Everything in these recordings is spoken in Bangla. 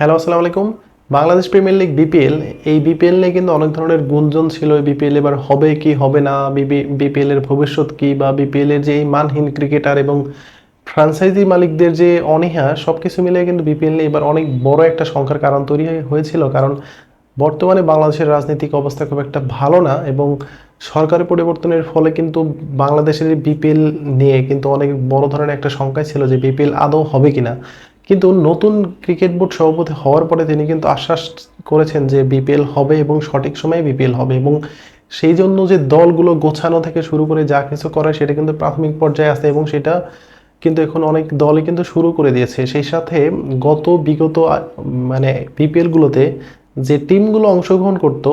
হ্যালো আসসালামু আলাইকুম। বাংলাদেশ প্রিমিয়ার লিগ বিপিএল এই বিপিএল নিয়ে কিন্তু অনেক ধরনের গুঞ্জন ছিল। বিপিএল এবার হবে কি, হবে না? বিপিএল এর ভবিষ্যৎ কি? বা বিপিএল এর যে এই মানহীন ক্রিকেটার এবং ফ্রাঞ্চাইজি মালিকদের যে অনীহা সব কিছু মিলিয়ে কিন্তু বিপিএল নিয়ে এবার অনেক বড় একটা সংখ্যার কারণ তৈরি হয়েছিল। কারণ বর্তমানে বাংলাদেশের রাজনৈতিক অবস্থা খুব একটা ভালো না এবং সরকারের পরিবর্তনের ফলে কিন্তু বাংলাদেশের বিপিএল নিয়ে কিন্তু অনেক বড় ধরনের একটা শঙ্কা ছিল যে বিপিএল আদৌ হবে কিনা। কিন্তু নতুন ক্রিকেট বোর্ড সভাপতি হওয়ার পরে তিনি কিন্তু আশ্বাস করেছেন যে বিপিএল হবে এবং সঠিক সময়ে বিপিএল হবে এবং সেই জন্য যে দলগুলো গোছানো থেকে শুরু করে যা কিছু করে সেটা কিন্তু প্রাথমিক পর্যায়ে আছে এবং সেটা কিন্তু এখন অনেক দলই কিন্তু শুরু করে দিয়েছে। সেই সাথে গত বিগত মানে বিপিএলগুলোতে যে টিমগুলো অংশগ্রহণ করত,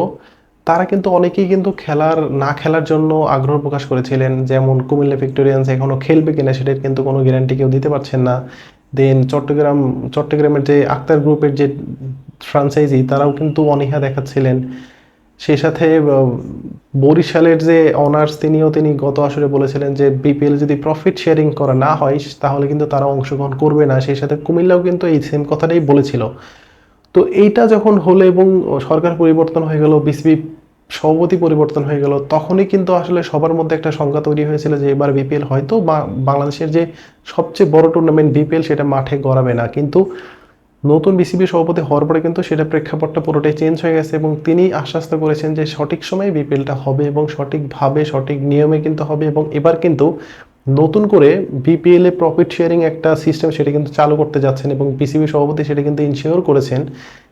তারা কিন্তু অনেকেই কিন্তু খেলার, না খেলার জন্য আগ্রহ প্রকাশ করেছিলেন। যেমন কুমিল্লা ভিক্টোরিয়ান্স এখনও খেলবে কিনা সেটার কিন্তু কোনো গ্যারান্টি কেউ দিতে পারছেন না। দেন চট্টগ্রাম চট্টগ্রামের যে আক্তার গ্রুপের যে ফ্রাঞ্চাইজি তারাও কিন্তু অনীহা দেখাচ্ছিলেন। সেই সাথে বরিশালের যে অনার্স তিনিও তিনি গত আসরে বলেছিলেন যে বিপিএল যদি প্রফিট শেয়ারিং করা না হয়, তাহলে কিন্তু তারা অংশগ্রহণ করবে না। সেই সাথে কুমিল্লাও কিন্তু এই সেম কথাটাই বলেছিল। তো এইটা যখন হলো এবং সরকার পরিবর্তন হয়ে গেল বিসিবি সভাপতি পরিবর্তন হয়ে গেল, তখনই কিন্তু আসলে সবার মধ্যে একটা সংখ্যা তৈরি হয়েছিল যে এবার বিপিএল হয়তো বা- বাংলাদেশের যে সবচেয়ে বড় টুর্নামেন্ট বিপিএল সেটা মাঠে গড়াবে না। কিন্তু নতুন বিসিবি সভাপতি হওয়ার পরে কিন্তু সেটা প্রেক্ষাপটটা পুরোটাই চেঞ্জ হয়ে গেছে এবং তিনি আশ্বস্ত করেছেন যে সঠিক সময়ে বিপিএলটা হবে এবং সঠিকভাবে, সঠিক নিয়মে কিন্তু হবে এবং এবার কিন্তু নতুন করে বিপিএল প্রফিট শেয়ারিং একটা সিস্টেম সেটা কিন্তু চালু করতে যাচ্ছেন এবং বিসিবি সভাপতি সেটা কিন্তু ইনশিওর করেছেন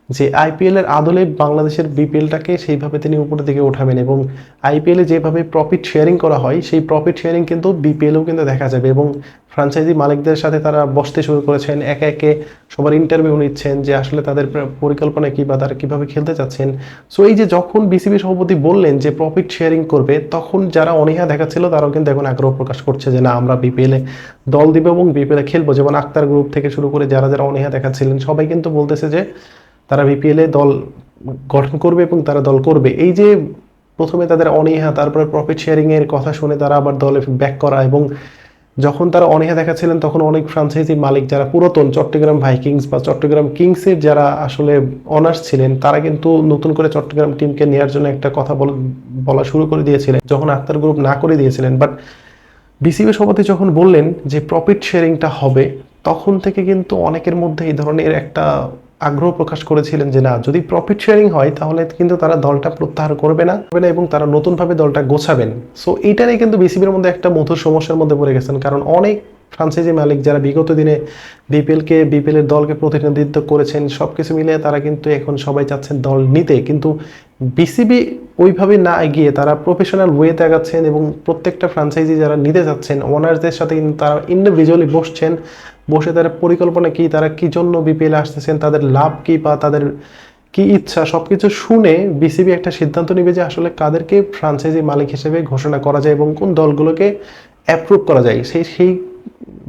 যে আইপিএল এর আদলে বাংলাদেশের বিপিএলটাকে সেইভাবে তিনি উপরের দিকে উঠাবেন এবং আইপিএল যেভাবে প্রফিট শেয়ারিং করা হয়, সেই প্রফিট শেয়ারিং কিন্তু বিপিএলও কিন্তু দেখা যাবে এবং ফ্র্যাঞ্চাইজি মালিকদের সাথে তারা বসতে শুরু করেছেন, একে একে সবার ইন্টারভিউ নিচ্ছেন যে আসলে তাদের প্র- পরিকল্পনা কি বা তারা কীভাবে খেলতে চাচ্ছেন। সো এই যে যখন বিসিবি সভাপতি বললেন যে প্রফিট শেয়ারিং করবে, তখন যারা অনীহা দেখাচ্ছিল তারাও কিন্তু এখন আগ্রহ প্রকাশ করছে যে না, আমরা বিপিএল দল দিব এবং বিপিএল খেলব। যেমন আক্তার গ্রুপ থেকে শুরু করে যারা যারা অনীহা দেখাচ্ছিলেন, সবাই কিন্তু বলতেছে যে তারা বিপিএল দল গঠন করবে এবং তারা দল করবে। এই যে প্রথমে তাদের অনীহা, তারপরে প্রফিট শেয়ারিং এর কথা শুনে তারা আবার দলে ব্যাক করা এবং যখন তারা অনীহা দেখাচ্ছিলেন, তখন অনেক ফ্রাঞ্চাইজি মালিক যারা পুরাতন চট্টগ্রাম ভাইকিংস বা চট্টগ্রাম কিংসের যারা আসলে অনার্স ছিলেন, তারা কিন্তু নতুন করে চট্টগ্রাম টিমকে নেওয়ার জন্য একটা কথা বলা শুরু করে দিয়েছিলেন, যখন আক্তার গ্রুপ না করে দিয়েছিলেন। বাট বিসিবি সভাপতি যখন বললেন যে প্রফিট শেয়ারিংটা হবে, তখন থেকে কিন্তু অনেকের মধ্যে এই ধরনের একটা আগ্রহ প্রকাশ করেছিলেন যে না, যদি প্রফিট শেয়ারিং হয়, তাহলে কিন্তু তারা দলটা প্রত্যাহার করবে না করবে না এবং তারা নতুনভাবে দলটা গোছাবেন। সো এইটারই কিন্তু বিসিবির মধ্যে একটা মধুর সমস্যার মধ্যে পড়ে গেছেন, কারণ অনেক ফ্রান্সাইজি মালিক যারা বিগত দিনে বিপিএলকে বিপিএলের দলকে প্রতিনিধিত্ব করেছেন সব কিছু মিলিয়ে তারা কিন্তু এখন সবাই চাচ্ছেন দল নিতে। কিন্তু বিসিবি ওইভাবে না এগিয়ে তারা প্রফেশনাল ওয়েতে আগাচ্ছেন এবং প্রত্যেকটা ফ্রাঞ্চাইজি যারা নিতে যাচ্ছেন ওনারদের সাথে কিন্তু তারা ইন্ডিভিজুয়ালি বসছেন। বসে তারা পরিকল্পনা কি, তারা কি জন্য বিপিএল আসতেছেন, তাদের লাভ কি বা তাদের কি ইচ্ছা, সবকিছু শুনে বিসিবি একটা সিদ্ধান্ত নেবে যে আসলে কাদেরকে ফ্রাঞ্চাইজি মালিক হিসেবে ঘোষণা করা যায় এবং কোন দলগুলোকে অ্যাপ্রুভ করা যায়। সেই সেই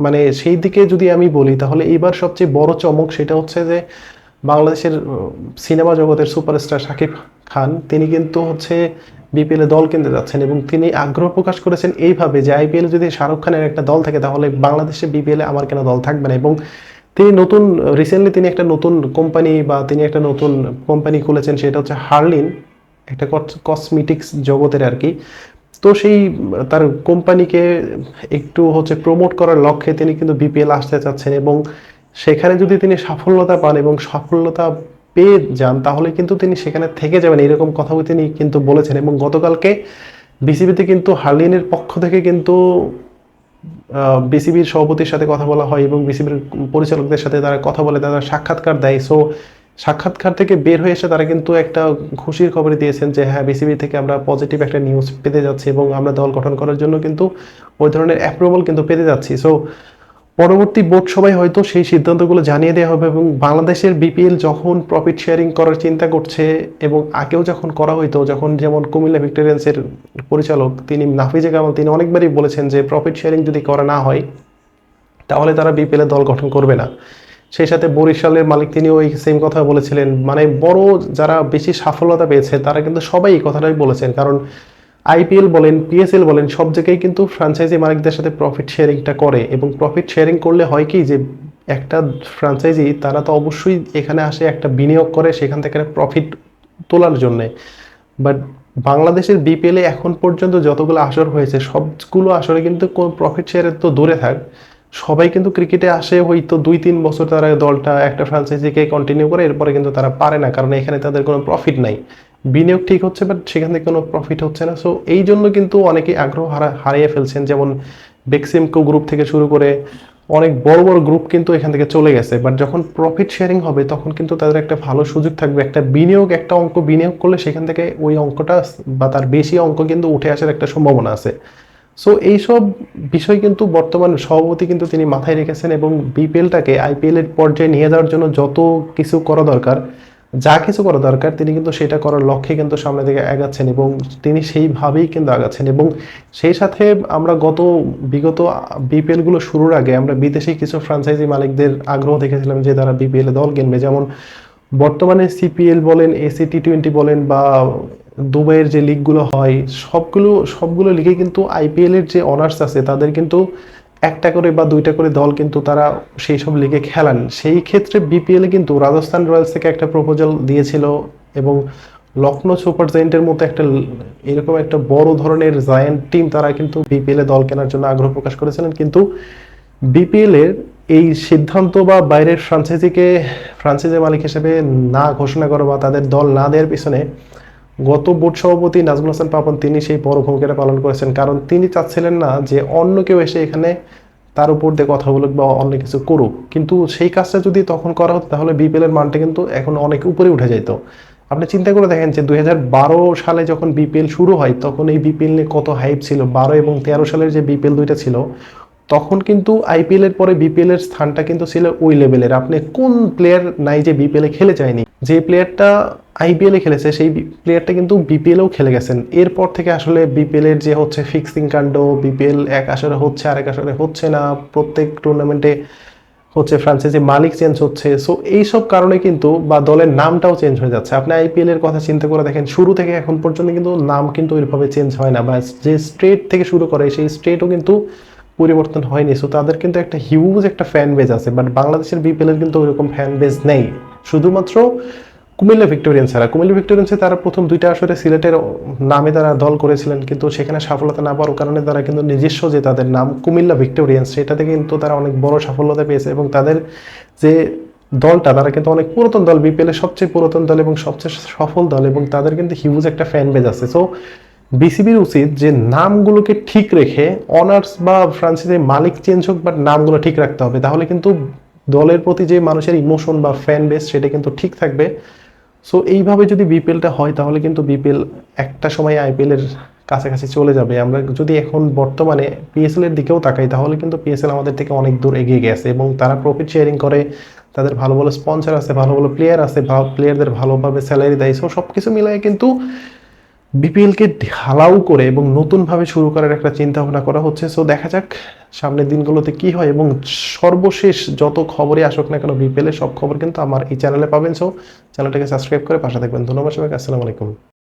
মানে সেই দিকে যদি আমি বলি, তাহলে এইবার সবচেয়ে বড় চমক সেটা হচ্ছে যে বাংলাদেশের সিনেমা জগতের সুপারস্টার শাকিব খান, তিনি কিন্তু হচ্ছে বিপিএল দল কিনতে যাচ্ছেন এবং তিনি আগ্রহ প্রকাশ করেছেন এইভাবে যে আইপিএল যদি শাহরুখ খানের একটা দল থাকে, তাহলে বাংলাদেশে বিপিএল আমার কেন দল থাকবে না? এবং তিনি নতুন রিসেন্টলি তিনি একটা নতুন কোম্পানি বা তিনি একটা নতুন কোম্পানি খুলেছেন, সেটা হচ্ছে হার্লিন, একটা কসমেটিক্স জগতের আর কি। তো সেই, তার কোম্পানিকে একটু হচ্ছে প্রমোট করার লক্ষ্যে তিনি কিন্তু বিপিএল আসতে চাচ্ছেন এবং সেখানে যদি তিনি সাফল্যতা পান এবং সফলতা পেয়ে যান, তাহলে কিন্তু তিনি সেখানে থেকে যাবেন। এরকম কথাও তিনি কিন্তু বলেছেন এবং গতকালকে বিসিবিতে কিন্তু হার্লিনের পক্ষ থেকে কিন্তু বিসিবির সভাপতির সাথে কথা বলা হয় এবং বিসিবির পরিচালকদের সাথে তারা কথা বলে, তারা সাক্ষাৎকার দেয়। সো সাক্ষাৎকার থেকে বের হয়ে এসে তারা কিন্তু একটা খুশির খবর দিয়েছেন যে হ্যাঁ বিসিবি থেকে আমরা পজিটিভ একটা নিউজ পেতে যাচ্ছি এবং আমরা দল গঠন করার জন্য কিন্তু ওই ধরনের অ্যাপ্রুভাল কিন্তু পেতে যাচ্ছি। সো পরবর্তী বোর্ড সবাই হয়তো সেই সিদ্ধান্তগুলো জানিয়ে দেওয়া হবে এবং বাংলাদেশের বিপিএল যখন প্রফিট শেয়ারিং করার চিন্তা করছে এবং আগেও যখন করা হইতো, যখন যেমন কুমিল্লা ভিক্টোরিয়ান্সের পরিচালক তিনি নাফিজে কামাল, তিনি অনেকবারই বলেছেন যে প্রফিট শেয়ারিং যদি করা না হয়, তাহলে তারা বিপিএল দল গঠন করবে না। সেই সাথে বরিশালের মালিক তিনি ওই সেম কথা বলেছিলেন। মানে বড় যারা বেশি সাফল্যতা পেয়েছে, তারা কিন্তু সবাই এই কথাটাই বলেছেন। কারণ আইপিএল বলেন, পিএসএল বলেন, সব জায়গায় কিন্তু ফ্র্যাঞ্চাইজি মালিকদের সাথে প্রফিট শেয়ারিংটা করে এবং প্রফিট শেয়ারিং করলে হয় কি যে একটা ফ্র্যাঞ্চাইজি তারা তো অবশ্যই এখানে আসে একটা বিনিয়োগ করে সেখান থেকে প্রফিট তোলার জন্যে। বাট বাংলাদেশের বিপিএলে এখন পর্যন্ত যতগুলো আসর হয়েছে, সবগুলো আসরে কিন্তু কোন প্রফিট শেয়ারের তো দূরে থাক। সবাই কিন্তু ক্রিকেটে আসে, হয়তো দুই তিন বছর তারা দলটা একটা ফ্র্যাঞ্চাইজিকে কন্টিনিউ করে, এরপরে কিন্তু তারা পারে না, কারণ এখানে তাদের কোনো প্রফিট নাই। বিনিয়োগ ঠিক হচ্ছে বাট সেখান থেকে কোনো প্রফিট হচ্ছে না। সো এই জন্য কিন্তু অনেকেই আগ্রহ হারা, হারিয়ে ফেলছেন। যেমন বেক্সিমকো গ্রুপ থেকে শুরু করে অনেক বড় বড় গ্রুপ কিন্তু এখান থেকে চলে গেছে। বাট যখন প্রফিট শেয়ারিং হবে, তখন কিন্তু তাদের একটা ভালো সুযোগ থাকবে। একটা বিনিয়োগ, একটা অঙ্ক বিনিয়োগ করলে সেখান থেকে ওই অঙ্কটা বা তার বেশি অঙ্ক কিন্তু উঠে আসার একটা সম্ভাবনা আছে। সো এইসব বিষয় কিন্তু বর্তমান সভাপতি কিন্তু তিনি মাথায় রেখেছেন এবং বিপিএলটাকে আইপিএলের পর্যায়ে নিয়ে যাওয়ার জন্য যত কিছু করা দরকার যা কিছু করা দরকার, তিনি কিন্তু সেটা করার লক্ষ্যে কিন্তু সামনে দিকে আগাচ্ছেন এবং তিনি সেইভাবেই কিন্তু আগাচ্ছেন এবং সেই সাথে আমরা গত বিগত বিপিএলগুলো শুরুর আগে আমরা বিদেশি কিছু ফ্রাঞ্চাইজি মালিকদের আগ্রহ দেখেছিলাম যে তারা বিপিএল দল কিনবে যেমন বর্তমানে সিপিএল বলেন এসি টি টোয়েন্টি বলেন বা দুবাইয়ের যে লিগগুলো হয়, সবগুলো সবগুলো লিগে কিন্তু আইপিএল এর যে অনার্স আছে, তাদের কিন্তু একটা করে বা দুইটা করে দল কিন্তু তারা সেই সব লিগে খেলান। সেই ক্ষেত্রে বিপিএল কিন্তু রাজস্থান রয়্যালস থেকে একটা প্রপোজাল দিয়েছিল এবং লখনৌ সুপার জায়েন্টের মতো একটা এরকম একটা বড় ধরনের জায়ান্ট টিম তারা কিন্তু বিপিএল দল কেনার জন্য আগ্রহ প্রকাশ করেছিলেন। কিন্তু বিপিএল এর এই সিদ্ধান্ত বা বাইরের ফ্রাঞ্চাইজিকে ফ্রাঞ্চাইজি মালিক হিসেবে না ঘোষণা করা বা তাদের দল না দেওয়ার পিছনে গত বোর্ড সভাপতি নাজমুল হাসান পাপন, তিনি সেই বড় ভূমিকাটা পালন করেছেন। কারণ তিনি চাচ্ছিলেন না যে অন্য কেউ এসে এখানে তার উপর দিয়ে কথা বলুক বা অন্য কিছু করুক। কিন্তু সেই কাজটা যদি তখন করা হতো, তাহলে বিপিএল এর মানটা কিন্তু এখন অনেক উপরে উঠে যেত আপনি চিন্তা করে দেখেন যে দুই হাজার বারো সালে যখন বিপিএল শুরু হয়, তখন এই বিপিএল নিয়ে কত হাইপ ছিল। বারো এবং তেরো সালের যে বিপিএল দুইটা ছিল তখন কিন্তু আইপিএল এর পরে বিপিএল এর স্থানটা কিন্তু ছিল ওই লেভেলের আপনি কোন প্লেয়ার নাই যে বিপিএল এ খেলে যায়নি। যে প্লেয়ারটা আইপিএল খেলেছে, সেই প্লেয়ারটা কিন্তু বিপিএল এও খেলে গেছেন। এরপর থেকে আসলে বিপিএল এর যে হচ্ছে ফিক্সিং কাণ্ড বিপিএল এক আসরে হচ্ছে, আরেক আসরে হচ্ছে না, প্রত্যেক টুর্নামেন্টে হচ্ছে ফ্রান্সাইজি মালিক চেঞ্জ হচ্ছে। সো এইসব কারণে কিন্তু বা দলের নামটাও চেঞ্জ হয়ে যাচ্ছে। আপনি আইপিএল এর কথা চিন্তা করে দেখেন, শুরু থেকে এখন পর্যন্ত কিন্তু নাম কিন্তু ওইভাবে চেঞ্জ হয় না বা যে স্ট্রেট থেকে শুরু করে, সেই স্ট্রেটও কিন্তু পরিবর্তন হয়নি। সো তাদের কিন্তু একটা হিউজ একটা ফ্যান বেজ আছে বাট বাংলাদেশের বিপিএল এর কিন্তু ওইরকম ফ্যান বেজ নেই। শুধুমাত্র কুমিল্লা ভিক্টোরিয়ান ছাড়া। কুমিল্লা ভিক্টোরিয়ান্সে তারা প্রথম দুইটা আসরে সিলেটের নামে তারা দল করেছিলেন, কিন্তু সেখানে সফলতা না পাওয়ার কারণে তারা কিন্তু নিজস্ব যে তাদের নাম কুমিল্লা ভিক্টোরিয়ান্স, সেটাতে কিন্তু তারা অনেক বড় সাফল্যতা পেয়েছে এবং তাদের যে দলটা, তারা কিন্তু অনেক পুরাতন দল। বিপিএল এর সবচেয়ে পুরাতন দল এবং সবচেয়ে সফল দল এবং তাদের কিন্তু হিউজ একটা ফ্যান বেজ আছে। সো বিসিবির উচিত যে নামগুলোকে ঠিক রেখে অনার্স বা ফ্রান্সিসের মালিক চেঞ্জ হোক বাট নামগুলো ঠিক রাখতে হবে। তাহলে কিন্তু দলের প্রতি যে মানুষের ইমোশন বা ফ্যান বেস সেটা কিন্তু ঠিক থাকবে। সো এইভাবে যদি বিপিএলটা হয়, তাহলে কিন্তু বিপিএল একটা সময় আইপিএল এর কাছাকাছি চলে যাবে। আমরা যদি এখন বর্তমানে পিএসএল এর দিকেও তাকাই, তাহলে কিন্তু পিএসএল আমাদের থেকে অনেক দূর এগিয়ে গেছে এবং তারা প্রফিট শেয়ারিং করে, তাদের ভালো ভালো স্পন্সর আছে, ভালো ভালো প্লেয়ার আছে প্লেয়ারদের ভালোভাবে স্যালারি দেয়। সো সব কিছু মিলাই কিন্তু বিপিএলকে ঢালাও করে এবং নতুনভাবে শুরু করার একটা চিন্তা ভাবনা করা হচ্ছে। সো দেখা যাক সামনের দিনগুলোতে কি হয় এবং সর্বশেষ যত খবরই আসুক না কেন বিপিএল এর সব খবর কিন্তু আমার এই চ্যানেলে পাবেন। সো চ্যানেলটাকে সাবস্ক্রাইব করে পাশে থাকবেন। ধন্যবাদ সবাইকে। আসসালামু আলাইকুম।